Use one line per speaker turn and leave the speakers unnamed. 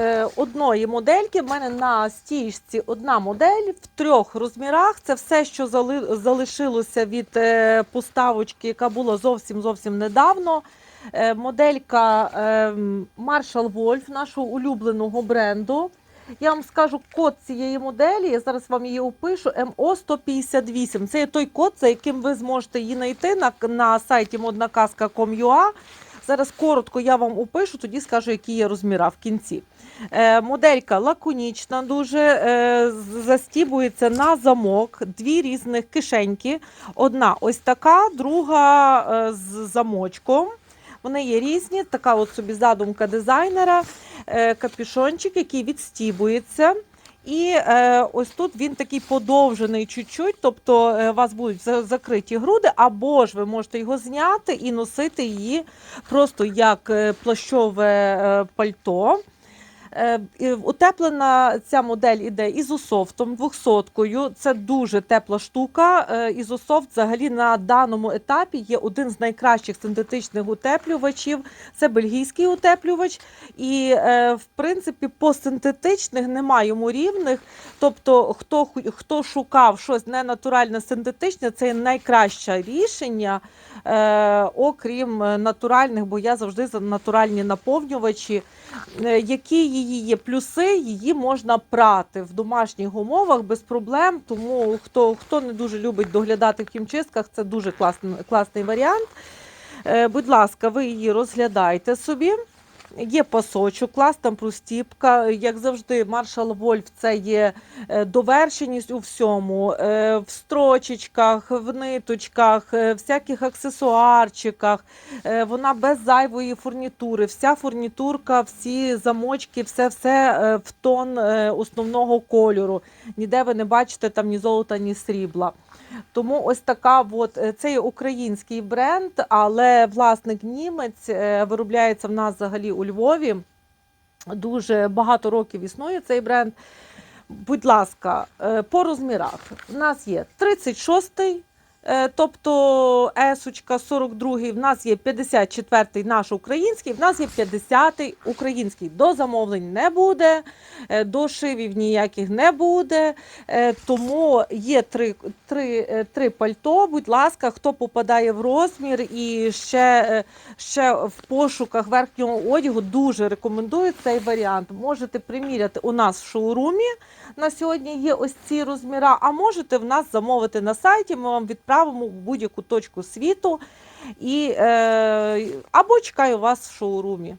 Е, Одної модельки в мене на стіжці одна модель в трьох розмірах. Це все, що залишилося від е, поставочки, яка була зовсім зовсім недавно. Е, Моделька Marshall Wolf, нашого улюбленого бренду. Я вам скажу код цієї моделі. Я зараз вам її опишу. МО 158. Це є той код, за яким ви зможете її знайти на, на сайті modnakaska.com.ua. Зараз коротко я вам опишу, тоді скажу, які є розміра в кінці. Е, моделька лаконічна, дуже е, застібується на замок, дві різних кишеньки. Одна ось така, друга е, з замочком. Вони є різні, така от собі задумка дизайнера, е, капюшончик, який відстібується. І е, ось тут він такий подовжений чуть-чуть, тобто е, у вас будуть за- закриті груди, або ж ви можете його зняти і носити її просто як е, плащове е, пальто. Е, Утеплена ця модель іде ізософтом 200-кою. Це дуже тепла штука. Е, Ізософт взагалі на даному етапі є один з найкращих синтетичних утеплювачів. Це бельгійський утеплювач. І е, в принципі по синтетичних немає йому рівних. Тобто, хто хто шукав щось ненатуральне синтетичне, це найкраще рішення, окрім натуральних, бо я завжди за натуральні наповнювачі. Які її є плюси, її можна прати в домашніх умовах без проблем. Тому хто, хто не дуже любить доглядати в хімчистках, це дуже класний, класний варіант. Е, Будь ласка, ви її розглядайте собі. Є пасочок, клас там простіпка. Як завжди, Маршал Вольф це є е, довершеність у всьому, е, в строчечках, в ниточках, е, всяких аксесуарчиках. Вона без зайвої фурнітури. Вся фурнітурка, всі замочки, все все в тон основного кольору. Ніде ви не бачите там ні золота, ні срібла. Тому ось така, от, це є український бренд, але власник німець виробляється в нас взагалі у Львові. Дуже багато років існує цей бренд. Будь ласка, е, по розмірах. У нас є 36-й, е, тобто есочка 42-й, в нас є 54-й наш український, в нас є 50-й український. До замовлень не буде, е, до шивів ніяких не буде. Е, Тому є три, три, е, три пальто. Будь ласка, хто попадає в розмір і ще, е, ще в пошуках верхнього одягу, дуже рекомендую цей варіант. Можете приміряти у нас в шоурумі. На сьогодні є ось ці розміра, а можете в нас замовити на сайті. Ми вам відправимо в будь-яку точку світу і, е, або чекаю вас в шоурумі.